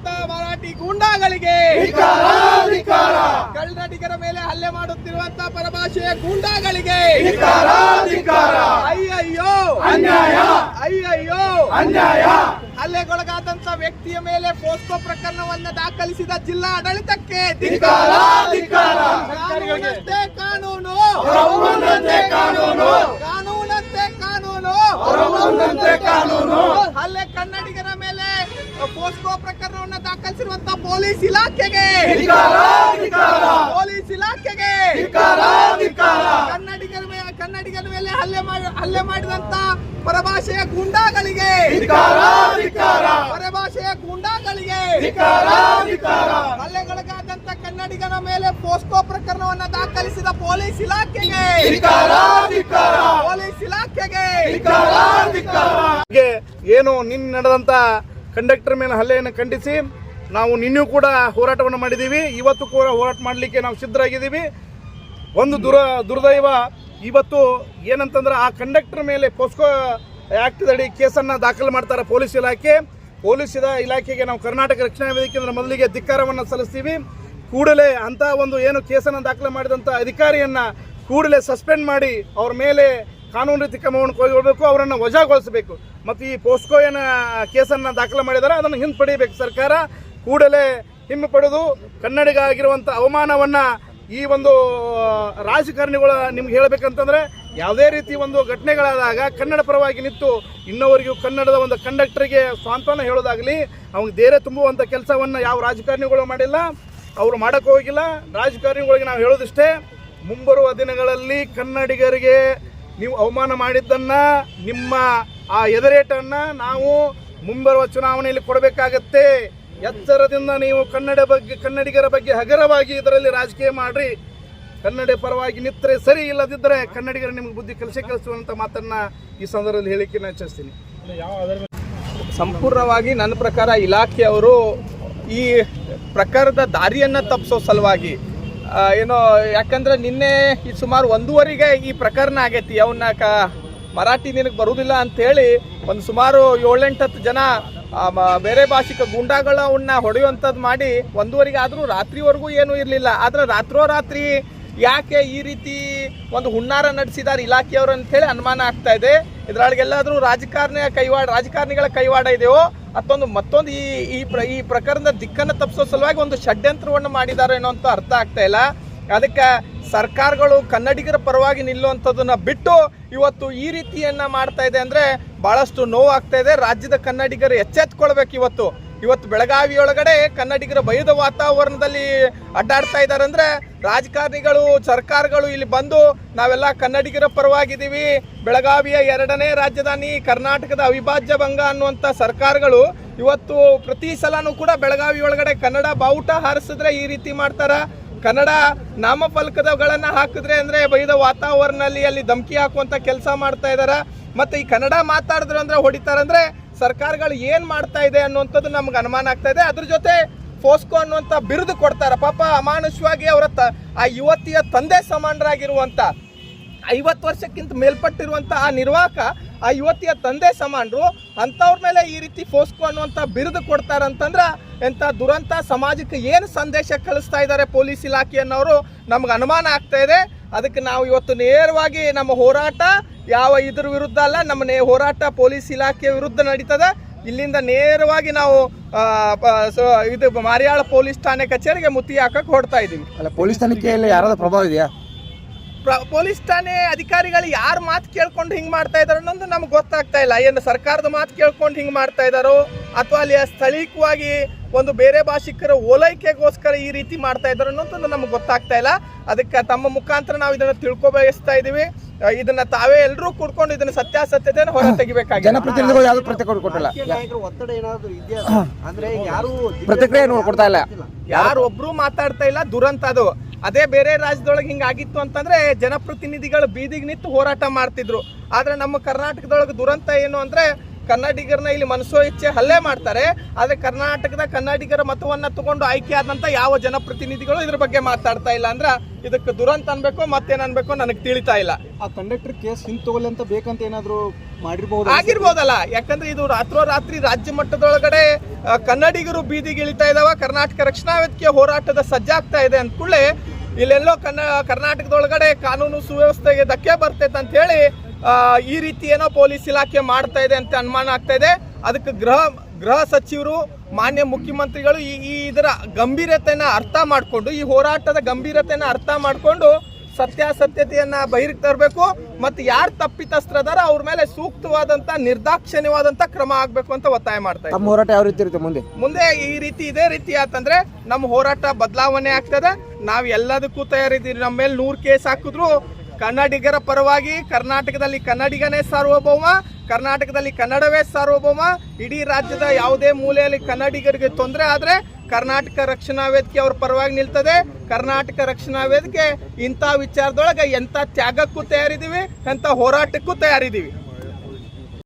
ಲಾಠಿ ಗೂಂಡಾಗಳಿಗೆ ಧಿಕ್ಕಾರ, ಧಿಕ್ಕಾರ. ಕನ್ನಡಿಗರ ಮೇಲೆ ಹಲ್ಲೆ ಮಾಡುತ್ತಿರುವಂತ ಪರಭಾಷೆಯ ಗೂಂಡಾಗಳಿಗೆ. ಅಯ್ಯಯ್ಯೋ ಅನ್ಯಾಯ. ಅಯ್ಯಯ್ಯೋ ಅನ್ಯಾಯ ಹಲ್ಲೆಗೊಳಗಾದಂತ ವ್ಯಕ್ತಿಯ ಮೇಲೆ ಪೋಸ್ಕೋ ಪ್ರಕರಣವನ್ನ ದಾಖಲಿಸಿದ ಜಿಲ್ಲಾ ಆಡಳಿತಕ್ಕೆ. ಕಾನೂನಂತೆ ಕಾನೂನು. ಕಾನೂನಂತೆ ಕಾನೂನು. ಹಲ್ಲೆ ಕನ್ನಡಿಗರ ಮೇಲೆ ಪೋಸ್ಕೋ ಪ್ರಕರಣವನ್ನು ದಾಖಲಿಸಿರುವಂತ ಪೊಲೀಸ್ ಇಲಾಖೆಗೆ. ಪೊಲೀಸ್ ಇಲಾಖೆಗೆ. ಕನ್ನಡಿಗರ ಮೇಲೆ ಕನ್ನಡಿಗರ ಮೇಲೆ ಹಲ್ಲೆ ಮಾಡಿ, ಹಲ್ಲೆ ಮಾಡಿದಂತ ಪರಭಾಷೆಯ ಗೂಂಡಾಗಳಿಗೆ. ಪರಭಾಷೆಯ ಗೂಂಡಾಗಳಿಗೆ ಹಲ್ಲೆಗಳಿಗಾದಂತ ಕನ್ನಡಿಗರ ಮೇಲೆ ಪೋಸ್ಕೋ ಪ್ರಕರಣವನ್ನು ದಾಖಲಿಸಿದ ಪೊಲೀಸ್ ಇಲಾಖೆಗೆ. ಪೊಲೀಸ್ ಇಲಾಖೆಗೆ. ಏನು ನಿನ್ನೆ ನಡೆದಂಥ ಕಂಡಕ್ಟರ್ ಮೇಲೆ ಹಲ್ಲೆಯನ್ನು ಖಂಡಿಸಿ ನಾವು ನಿನ್ನೂ ಕೂಡ ಹೋರಾಟವನ್ನು ಮಾಡಿದ್ದೀವಿ. ಇವತ್ತು ಕೂಡ ಹೋರಾಟ ಮಾಡಲಿಕ್ಕೆ ನಾವು ಸಿದ್ಧರಾಗಿದ್ದೀವಿ. ಒಂದು ದುರ, ದುರ್ದೈವ ಇವತ್ತು ಏನಂತಂದ್ರೆ ಆ ಕಂಡಕ್ಟರ್ ಮೇಲೆ ಪೋಸ್ಕೋ ಆ್ಯಕ್ಟ್ದಡಿ ಕೇಸನ್ನು ದಾಖಲು ಮಾಡ್ತಾರೆ ಪೊಲೀಸ್ ಇಲಾಖೆ. ಪೊಲೀಸ್ ಇಲಾಖೆಗೆ ನಾವು ಕರ್ನಾಟಕ ರಕ್ಷಣಾ ವೇದಿಕೆಯಿಂದ ಮೊದಲಿಗೆ ಧಿಕ್ಕಾರವನ್ನು ಸಲ್ಲಿಸ್ತೀವಿ. ಕೂಡಲೇ ಅಂತ ಒಂದು ಏನು ಕೇಸನ್ನು ದಾಖಲೆ ಮಾಡಿದಂಥ ಅಧಿಕಾರಿಯನ್ನು ಕೂಡಲೇ ಸಸ್ಪೆಂಡ್ ಮಾಡಿ ಅವ್ರ ಮೇಲೆ ಕಾನೂನು ರೀತಿ ಕ್ರಮವನ್ನು ಕೈಗೊಳ್ಳಬೇಕು ಅವರನ್ನು ವಜಾಗೊಳಿಸಬೇಕು. ಮತ್ತು ಈ ಪೋಸ್ಕೋ ಏನ ಕೇಸನ್ನು ದಾಖಲೆ ಮಾಡಿದ್ದಾರೆ ಅದನ್ನು ಹಿಂಪಡಿಬೇಕು ಸರ್ಕಾರ. ಕೂಡಲೇ ಹಿಮ್ಮೆ ಕನ್ನಡಿಗ ಆಗಿರುವಂಥ ಅವಮಾನವನ್ನು ಈ ಒಂದು ರಾಜಕಾರಣಿಗಳು ನಿಮ್ಗೆ ಹೇಳಬೇಕಂತಂದ್ರೆ ಯಾವುದೇ ರೀತಿ ಒಂದು ಘಟನೆಗಳಾದಾಗ ಕನ್ನಡ ಪರವಾಗಿ ನಿಂತು ಇನ್ನೊವರೆಗೂ ಕನ್ನಡದ ಒಂದು ಕಂಡಕ್ಟರ್ಗೆ ಸ್ವಾಂತನ ಹೇಳೋದಾಗಲಿ, ಅವ್ನಿಗೆ ಧೈರ್ಯ ತುಂಬುವಂಥ ಕೆಲಸವನ್ನು ಯಾವ ರಾಜಕಾರಣಿಗಳು ಮಾಡಿಲ್ಲ. ಅವರು ಮಾಡೋಕ್ಕೆ ಹೋಗಿಲ್ಲ. ರಾಜಕಾರಣಿಗಳಿಗೆ ನಾವು ಹೇಳೋದಿಷ್ಟೇ, ಮುಂಬರುವ ದಿನಗಳಲ್ಲಿ ಕನ್ನಡಿಗರಿಗೆ ನೀವು ಅವಮಾನ ಮಾಡಿದ್ದನ್ನು ನಿಮ್ಮ ಆ ಎದುರೇಟನ್ನು ನಾವು ಮುಂಬರುವ ಚುನಾವಣೆಯಲ್ಲಿ ಕೊಡಬೇಕಾಗತ್ತೆ. ಎಚ್ಚರದಿಂದ ನೀವು ಕನ್ನಡ ಬಗ್ಗೆ, ಕನ್ನಡಿಗರ ಬಗ್ಗೆ ಹಗರವಾಗಿ ಇದರಲ್ಲಿ ರಾಜಕೀಯ ಮಾಡಿರಿ. ಕನ್ನಡ ಪರವಾಗಿ ನಿಂತರೆ ಸರಿ ಇಲ್ಲದಿದ್ದರೆ ಕನ್ನಡಿಗರು ನಿಮ್ಗೆ ಬುದ್ಧಿ ಕಲಿಸಿ ಕಲಿಸುವಂತ ಮಾತನ್ನ ಈ ಸಂದರ್ಭದಲ್ಲಿ ಹೇಳಿಕೆ ನಾನು ಇಚ್ಛಿಸ್ತೀನಿ ಸಂಪೂರ್ಣವಾಗಿ ನನ್ನ ಪ್ರಕಾರ ಇಲಾಖೆಯವರು ಈ ಪ್ರಕಾರದ ದಾರಿಯನ್ನ ತಪ್ಪಿಸೋ ಸಲುವಾಗಿ ಏನೋ, ಯಾಕಂದ್ರೆ ನಿನ್ನೆ ಈ ಸುಮಾರು ಒಂದೂವರೆಗೆ ಈ ಪ್ರಕರಣ ಆಗೈತಿ ಅವನ್ನ ಮರಾಠಿ ನಿನಗೆ ಬರುವುದಿಲ್ಲ ಅಂತೇಳಿ ಒಂದು ಸುಮಾರು ಏಳೆಂಟು ಹತ್ತು ಜನ ಬೇರೆ ಭಾಷಿಕ ಗುಂಡಾಗಳವನ್ನ ಹೊಡೆಯುವಂಥದ್ದು ಮಾಡಿ ಒಂದೂವರೆಗೆ ಆದರೂ ರಾತ್ರಿವರೆಗೂ ಏನೂ ಇರಲಿಲ್ಲ. ಆದ್ರೆ ರಾತ್ರೋರಾತ್ರಿ ಯಾಕೆ ಈ ರೀತಿ ಒಂದು ಹುನ್ನಾರ ನಡೆಸಿದ್ದಾರೆ ಇಲಾಖೆಯವರು ಅಂತ ಹೇಳಿ ಅನುಮಾನ ಆಗ್ತಾ ಇದೆ. ಇದರೊಳಗೆಲ್ಲಾದರೂ ರಾಜಕಾರಣ ಕೈವಾಡ, ರಾಜಕಾರಣಿಗಳ ಕೈವಾಡ ಇದೆಯೋ? ಮತ್ತೊಂದು ಮತ್ತೊಂದು ಈ ಈ ಪ್ರ, ಈ ಪ್ರಕರಣದ ದಿಕ್ಕನ್ನು ತಪ್ಪಿಸೋ ಸಲುವಾಗಿ ಒಂದು ಷಡ್ಯಂತ್ರವನ್ನು ಮಾಡಿದ್ದಾರೆ ಏನೋ ಅಂತ ಅರ್ಥ ಆಗ್ತಾ ಇಲ್ಲ. ಅದಕ್ಕೆ ಸರ್ಕಾರಗಳು ಕನ್ನಡಿಗರ ಪರವಾಗಿ ನಿಲ್ಲುವಂಥದ್ದನ್ನು ಬಿಟ್ಟು ಇವತ್ತು ಈ ರೀತಿಯನ್ನ ಮಾಡ್ತಾ ಇದೆ ಅಂದ್ರೆ ಬಹಳಷ್ಟು ನೋವಾಗ್ತಾ ಇದೆ. ರಾಜ್ಯದ ಕನ್ನಡಿಗರು ಎಚ್ಚೆತ್ಕೊಳ್ಬೇಕು ಇವತ್ತು. ಇವತ್ತು ಬೆಳಗಾವಿಯೊಳಗಡೆ ಕನ್ನಡಿಗರ ಭಯದ ವಾತಾವರಣದಲ್ಲಿ ಅಡ್ಡಾಡ್ತಾ ಇದ್ದಾರೆ ಅಂದ್ರೆ ರಾಜಕಾರಣಿಗಳು, ಸರ್ಕಾರಗಳು ಇಲ್ಲಿ ಬಂದು ನಾವೆಲ್ಲ ಕನ್ನಡಿಗರ ಪರವಾಗಿದ್ದೀವಿ. ಬೆಳಗಾವಿಯ ಎರಡನೇ ರಾಜಧಾನಿ, ಕರ್ನಾಟಕದ ಅವಿಭಾಜ್ಯ ಭಂಗ ಅನ್ನುವಂಥ ಸರ್ಕಾರಗಳು ಇವತ್ತು ಪ್ರತಿ ಸಲನೂ ಕೂಡ ಬೆಳಗಾವಿ ಒಳಗಡೆ ಕನ್ನಡ ಬಾವುಟ ಹಾರಿಸಿದ್ರೆ ಈ ರೀತಿ ಮಾಡ್ತಾರ? ಕನ್ನಡ ನಾಮಫಲಕದಗಳನ್ನ ಹಾಕಿದ್ರೆ ಅಂದ್ರೆ ಬೈದ ವಾತಾವರಣದಲ್ಲಿ ಅಲ್ಲಿ ಧಮಕಿ ಹಾಕುವಂತ ಕೆಲಸ ಮಾಡ್ತಾ ಇದಾರ. ಮತ್ತೆ ಈ ಕನ್ನಡ ಮಾತಾಡಿದ್ರು ಅಂದ್ರೆ ಹೊಡಿತಾರಂದ್ರೆ ಸರ್ಕಾರಗಳು ಏನ್ ಮಾಡ್ತಾ ಇದೆ ಅನ್ನುವಂಥದ್ದು ನಮ್ಗೆ ಅನುಮಾನ ಆಗ್ತಾ ಇದೆ. ಅದ್ರ ಜೊತೆ ಫೋಸ್ಕೋ ಅನ್ನುವಂಥ ಬಿರುದು ಕೊಡ್ತಾರೆ. ಪಾಪ ಅಮಾನುಷವಾಗಿ ಅವರ ಆ ಯುವತಿಯ ತಂದೆ ಸಮಾನರಾಗಿರುವಂತ ಐವತ್ತು ವರ್ಷಕ್ಕಿಂತ ಮೇಲ್ಪಟ್ಟಿರುವಂಥ ಆ ನಿರ್ವಾಹಕ ಆ ಯುವತಿಯ ತಂದೆ ಸಮಾನರು ಅಂಥವ್ರ ಮೇಲೆ ಈ ರೀತಿ ಫೋಸ್ಕೋ ಅನ್ನುವಂಥ ಬಿರುದು ಕೊಡ್ತಾರಂತಂದ್ರ ಎಂಥ ದುರಂತ, ಸಮಾಜಕ್ಕೆ ಏನು ಸಂದೇಶ ಕಳಿಸ್ತಾ ಇದ್ದಾರೆ ಪೊಲೀಸ್ ಇಲಾಖೆಯನ್ನೋರು ನಮ್ಗೆ ಅನುಮಾನ ಆಗ್ತಾ ಇದೆ. ಅದಕ್ಕೆ ನಾವು ಇವತ್ತು ನೇರವಾಗಿ ನಮ್ಮ ಹೋರಾಟ ಯಾವ ಇದ್ರ ವಿರುದ್ಧ ಅಲ್ಲ, ನಮ್ಮ ನೇ ಹೋರಾಟ ಪೊಲೀಸ್ ಇಲಾಖೆಯ ವಿರುದ್ಧ ನಡೀತದೆ. ಇಲ್ಲಿಂದ ನೇರವಾಗಿ ನಾವು ಇದು ಮಾರಿಯಾಳ ಪೊಲೀಸ್ ಠಾಣೆ ಕಚೇರಿಗೆ ಮುತ್ತಿ ಹಾಕಕ್ಕೆ ಹೊಡ್ತಾ ಇದ್ದೀವಿ. ಅಲ್ಲ, ಪೊಲೀಸ್ ತನಿಖೆಯಲ್ಲಿ ಯಾರಾದ್ರೂ ಪ್ರಭಾವ ಇದೆಯಾ? ಪೊಲೀಸ್ ಠಾಣೆ ಅಧಿಕಾರಿಗಳು ಯಾರ ಮಾತು ಕೇಳ್ಕೊಂಡು ಹಿಂಗೆ ಮಾಡ್ತಾ ಇದಾರೆ ಅನ್ನೋದು ನಮ್ಗೆ ಗೊತ್ತಾಗ್ತಾ ಇಲ್ಲ. ಏನು ಸರ್ಕಾರದ ಮಾತು ಕೇಳ್ಕೊಂಡು ಹಿಂಗೆ ಮಾಡ್ತಾ ಇದ್ದಾರೋ ಅಥವಾ ಅಲ್ಲಿ ಸ್ಥಳೀಯವಾಗಿ ಒಂದು ಬೇರೆ ಭಾಷಿಕರ ಓಲೈಕೆಗೋಸ್ಕರ ಈ ರೀತಿ ಮಾಡ್ತಾ ಇದಾರೆ ಅನ್ನೋದು ನಮ್ಗೆ ಗೊತ್ತಾಗ್ತಾ ಇಲ್ಲ. ಅದಕ್ಕೆ ತಮ್ಮ ಮುಖಾಂತರ ನಾವು ಇದನ್ನ ತಿಳ್ಕೊಬಯಸ್ತಾ ಇದೀವಿ. ಆ, ಇದನ್ನ ತಾವೇ ಎಲ್ಲರೂ ಕುಡ್ಕೊಂಡು ಇದನ್ನ ಸತ್ಯಾಸತ್ಯತೆ ಹೊರ ತೆಗಿಬೇಕಾಗಿ ಜನಪ್ರತಿನಿಧಿಗಳು ಯಾವ್ದು ಪ್ರತಿಕ್ರಿಯೆ ಕೊಟ್ಟಿಲ್ಲ. ನಾಯಕರ ಒತ್ತಡ ಏನಾದ್ರು ಇದೆಯಾ? ಅಂದ್ರೆ ಯಾರು ಪ್ರತಿಕ್ರಿಯೆ ಕೊಡ್ತಾ ಇಲ್ಲ. ಯಾರು ಒಬ್ರು ಮಾತಾಡ್ತಾ ಇಲ್ಲ ದುರಂತ ಅದು. ಅದೇ ಬೇರೆ ರಾಜ್ಯದೊಳಗೆ ಹಿಂಗಾಗಿತ್ತು ಅಂತಂದ್ರೆ ಜನಪ್ರತಿನಿಧಿಗಳು ಬೀದಿಗೆ ನಿಂತು ಹೋರಾಟ ಮಾಡ್ತಿದ್ರು. ಆದ್ರೆ ನಮ್ಮ ಕರ್ನಾಟಕದೊಳಗೆ ದುರಂತ ಏನು ಅಂದ್ರೆ ಕನ್ನಡಿಗರನ್ನ ಇಲ್ಲಿ ಮನಸೋ ಇಚ್ಛೆ ಹಲ್ಲೆ ಮಾಡ್ತಾರೆ ಆದರೆ ಕರ್ನಾಟಕದ ಕನ್ನಡಿಗರ ಮತವನ್ನ ತಗೊಂಡು ಆಯ್ಕೆ ಆದಂತ ಯಾವ ಜನಪ್ರತಿನಿಧಿಗಳು ಇದ್ರ ಬಗ್ಗೆ ಮಾತಾಡ್ತಾ ಇಲ್ಲ ಅಂದ್ರೆ ಇದಕ್ಕೆ ದುರಂತ ಅನ್ಬೇಕು ಮತ್ತೇನ್ ಅನ್ಬೇಕು ನನಗೆ ತಿಳಿತಾ ಇಲ್ಲ. ಆ ಕಂಡಕ್ಟರ್ ಕೇಸ್ ಹಿಂದ್ ತಗೊಳ್ಳಿ ಅಂತ ಬೇಕಂತ ಏನಾದ್ರು ಮಾಡಿರ್ಬೋದು ಆಗಿರ್ಬೋದಲ್ಲ ಯಾಕಂದ್ರೆ ಇದು ರಾತ್ರೋರಾತ್ರಿ ರಾಜ್ಯ ಮಟ್ಟದೊಳಗಡೆ ಕನ್ನಡಿಗರು ಬೀದಿಗೆ ಇಳಿತಾ ಇದಾವ ಕರ್ನಾಟಕ ರಕ್ಷಣಾ ವೇದಿಕೆ ಹೋರಾಟದ ಸಜ್ಜಾಗ್ತಾ ಇದೆ ಅಂದ್ಕೂಡ್ಲೆ ಇಲ್ಲೆಲ್ಲೋ ಕನ್ನ ಕರ್ನಾಟಕದೊಳಗಡೆ ಕಾನೂನು ಸುವ್ಯವಸ್ಥೆಗೆ ಧಕ್ಕೆ ಬರ್ತೈತೆ ಅಂತ ಹೇಳಿ ಈ ರೀತಿ ಏನೋ ಪೊಲೀಸ್ ಇಲಾಖೆ ಮಾಡ್ತಾ ಇದೆ ಅಂತ ಅನುಮಾನ ಆಗ್ತಾ ಇದೆ. ಅದಕ್ಕೆ ಗೃಹ ಗೃಹ ಸಚಿವರು ಮಾನ್ಯ ಮುಖ್ಯಮಂತ್ರಿಗಳು ಈ ಈ ಇದರ ಗಂಭೀರತೆಯನ್ನು ಅರ್ಥ ಮಾಡಿಕೊಂಡು ಈ ಹೋರಾಟದ ಗಂಭೀರತೆಯನ್ನು ಅರ್ಥ ಮಾಡಿಕೊಂಡು ಸತ್ಯಾಸತ್ಯತೆಯನ್ನ ಬಹಿರ್ಗ್ ತರಬೇಕು ಮತ್ತು ಯಾರು ತಪ್ಪಿತಸ್ಥರದಾರ ಅವ್ರ ಮೇಲೆ ಸೂಕ್ತವಾದಂತ ನಿರ್ದಾಕ್ಷಿಣ್ಯವಾದಂತ ಕ್ರಮ ಆಗ್ಬೇಕು ಅಂತ ಒತ್ತಾಯ ಮಾಡ್ತಾ ನಮ್ಮ ಹೋರಾಟ ಯಾವ ರೀತಿ ಇರುತ್ತೆ ಮುಂದೆ? ಮುಂದೆ ಈ ರೀತಿ ಇದೇ ರೀತಿ ಆತಂದ್ರೆ ನಮ್ಮ ಹೋರಾಟ ಬದಲಾವಣೆ ಆಗ್ತದೆ. ನಾವು ಎಲ್ಲದಕ್ಕೂ ತಯಾರಿದ್ದೀವಿ. ನಮ್ಮ ಮೇಲೆ ನೂರು ಕೇಸ್ ಹಾಕಿದ್ರು ಕನ್ನಡಿಗರ ಪರವಾಗಿ ಕರ್ನಾಟಕದಲ್ಲಿ ಕನ್ನಡಿಗನೇ ಸಾರ್ವಭೌಮ, ಕರ್ನಾಟಕದಲ್ಲಿ ಕನ್ನಡವೇ ಸಾರ್ವಭೌಮ. ಇಡೀ ರಾಜ್ಯದ ಯಾವುದೇ ಮೂಲೆಯಲ್ಲಿ ಕನ್ನಡಿಗರಿಗೆ ತೊಂದರೆ ಆದರೆ ಕರ್ನಾಟಕ ರಕ್ಷಣಾ ವೇದಿಕೆ ಅವ್ರ ಪರವಾಗಿ ನಿಲ್ತದೆ. ಕರ್ನಾಟಕ ರಕ್ಷಣಾ ವೇದಿಕೆ ಇಂಥ ವಿಚಾರದೊಳಗೆ ಎಂಥ ತ್ಯಾಗಕ್ಕೂ ತಯಾರಿದ್ದೀವಿ, ಎಂಥ ಹೋರಾಟಕ್ಕೂ ತಯಾರಿದ್ದೀವಿ.